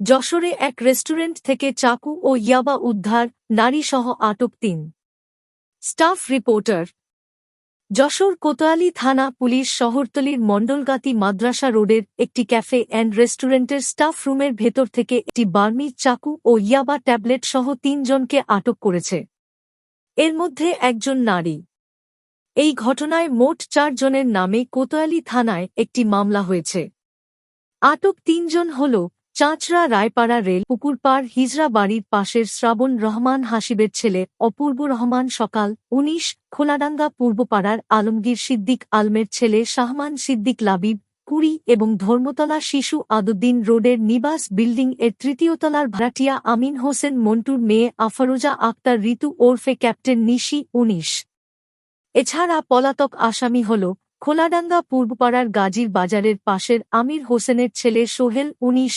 যশোরে এক রেস্টুরেন্ট থেকে চাকু ও ইয়াবা উদ্ধার নারীসহ আটক তিন। স্টাফ রিপোর্টার, যশোর কোতোয়ালি থানা পুলিশ শহরতলির মণ্ডলগাতি মাদ্রাসা রোডের একটি ক্যাফে অ্যান্ড রেস্টুরেন্টের স্টাফ রুমের ভেতর থেকে একটি বার্মি চাকু ও ইয়াবা ট্যাবলেট সহ তিনজনকে আটক করেছে। এর মধ্যে একজন নারী। এই ঘটনায় মোট চারজনের নামে কোতোয়ালি থানায় একটি মামলা হয়েছে। আটক তিনজন হল চাঁচড়া রায়পাড়া রেল পুকুরপাড় হিজরা বাড়ির পাশের শ্রাবণ রহমান হাসিবের ছেলে অপূর্ব রহমান সকাল উনিশ, খোলাডাঙ্গা পূর্বপাড়ার আলমগীর সিদ্দিক আলমের ছেলে শাহমান সিদ্দিক লাবিব, কুড়ি এবং ধর্মতলা শিশু আদুদ্দিন রোডের নিবাস বিল্ডিং এর তৃতীয়তলার ভাড়াটিয়া আমিন হোসেন মন্টুর মেয়ে আফরোজা আক্তার ঋতু ওরফে ক্যাপ্টেন নিশি উনিশ। এছাড়া পলাতক আসামি হল খোলাডাঙ্গা পূর্বপাড়ার গাজীর বাজারের পাশের আমির হোসেনের ছেলে সোহেল উনিশ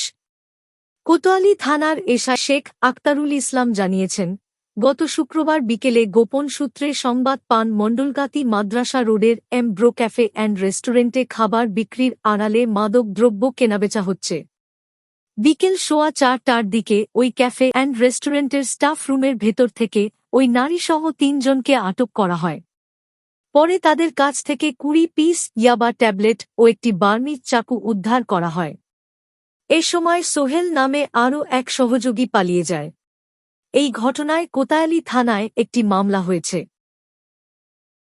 কোতোয়ালি থানার এশা শেখ আক্তারুল ইসলাম জানিয়েছেন, গত শুক্রবার বিকেলে গোপন সূত্রে সংবাদ পান মণ্ডলগাতি মাদ্রাসা রোডের এম ব্রো ক্যাফে অ্যান্ড রেস্টুরেন্টে খাবার বিক্রির আড়ালে মাদক দ্রব্য কেনাবেচা হচ্ছে। বিকেল সোয়া চারটার দিকে ওই ক্যাফে অ্যান্ড রেস্টুরেন্টের স্টাফ রুমের ভেতর থেকে ওই নারীসহ তিনজনকে আটক করা হয়। পরে তাদের কাছ থেকে কুড়ি পিস ইয়াবা ট্যাবলেট ও একটি বার্মিজ চাকু উদ্ধার করা হয়। এ সময় সোহেল নামে আরও এক সহযোগী পালিয়ে যায়। এই ঘটনায় কোতায়ালি থানায় একটি মামলা হয়েছে।